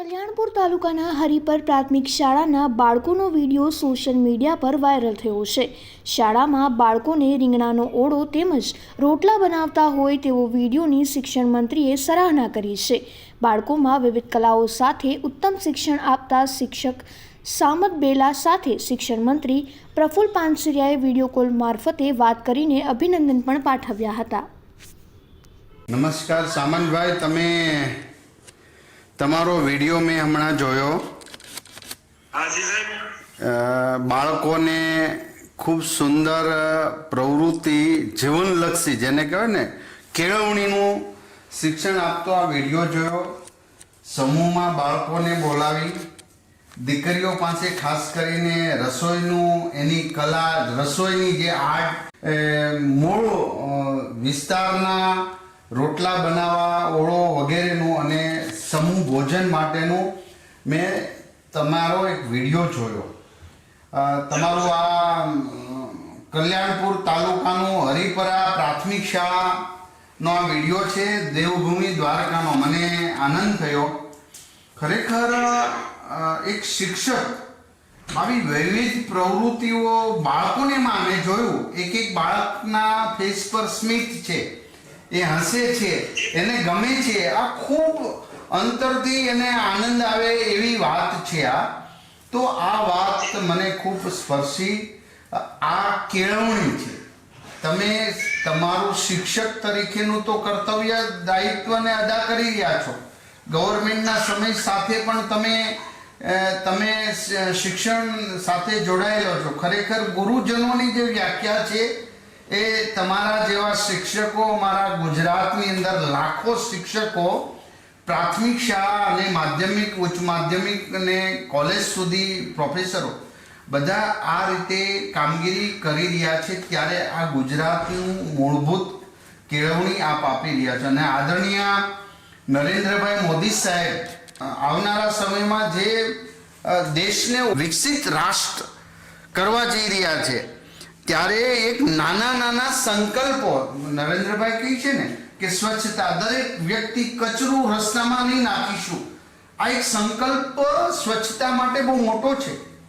કલ્યાણપુર તાલુકાના હરિપર પ્રાથમિક શાળાના બાળકોનો વીડિયો સોશિયલ મીડિયા પર વાયરલ થયો છે. શાળામાં બાળકોને રીંગણાનો ઓળો તેમજ રોટલા બનાવતા હોય તેવો વિડીયોની શિક્ષણ મંત્રીએ સરાહના કરી છે. બાળકોમાં વિવિધ કલાઓ સાથે ઉત્તમ શિક્ષણ આપતા શિક્ષક સામત બેલા સાથે શિક્ષણ મંત્રી પ્રફુલ પાનસરિયાએ વીડિયો કોલ મારફતે વાત કરીને અભિનંદન પણ પાઠવ્યા હતા. નમસ્કાર સામંતભાઈ, તમે તમારો વીડિયો મેં હમણાં જોયો. બાળકોને ખૂબ સુંદર પ્રવૃત્તિ જીવનલક્ષી જેને કહેવાય ને કેળવણીનું શિક્ષણ આપતો આ વીડિયો જોયો. સમૂહમાં બાળકોને બોલાવી. દીકરીઓ પાસે ખાસ કરીને રસોઈનું એની કલા રસોઈની જે આર્ટ મૂળ વિસ્તારના રોટલા બનાવવા ઓળો ભોજન માટેનું મેં તમારો એક વીડિયો જોયો. તમારું આ કલ્યાણપુર તાલુકાનું હરિપરા પ્રાથમિક શાળાનો આ વીડિયો છે, દેવભૂમિ દ્વારકાનો. મને આનંદ થયો. ખરેખર એક શિક્ષક આવી વૈવિધ પ્રવૃત્તિઓ બાળકોને માં મેં જોયું. એક એક બાળકના ફેસ પર સ્મિત છે. એ હસે છે. એને ગમે છે. આ ખૂબ અંતરથી એને આનંદ આવે એવી વાત છે આ. તો આ વાત મને ખૂબ સ્પર્શી. આ કેળવણી છે. તમે તમારું શિક્ષક તરીકેનું તો કર્તવ્ય દાયિત્વને અદા કરી રહ્યા છો. ગવર્મેન્ટના સમય સાથે પણ તમે તમે શિક્ષણ સાથે જોડાયેલો છો. ખરેખર ગુરુજનોની જે વ્યાખ્યા છે, એ તમારા જેવા શિક્ષકો મારા ગુજરાતની અંદર લાખો શિક્ષકો પ્રાથમિક શાળા અને માધ્યમિક, ઉચ્ચ માધ્યમિક અને કોલેજ સુધી પ્રોફેસરો બધા આ રીતે કામગીરી કરી રહ્યા છે ત્યારે આ ગુજરાતનું મૂળભૂત કેળવણી આપ આપી રહ્યા છો. અને આદરણીય નરેન્દ્રભાઈ મોદી સાહેબ આવનારા સમયમાં જે દેશને વિકસિત રાષ્ટ્ર કરવા જઈ રહ્યા છે ત્યારે એક નાના નાના સંકલ્પો, નરેન્દ્રભાઈ કહે છે ને કે સ્વચ્છતા દરેક વ્યક્તિ કચરું રસ્તામાં નહીં નાખીશું. આ એક સંકલ્પ સ્વચ્છતા માટે બહુ મોટો છે.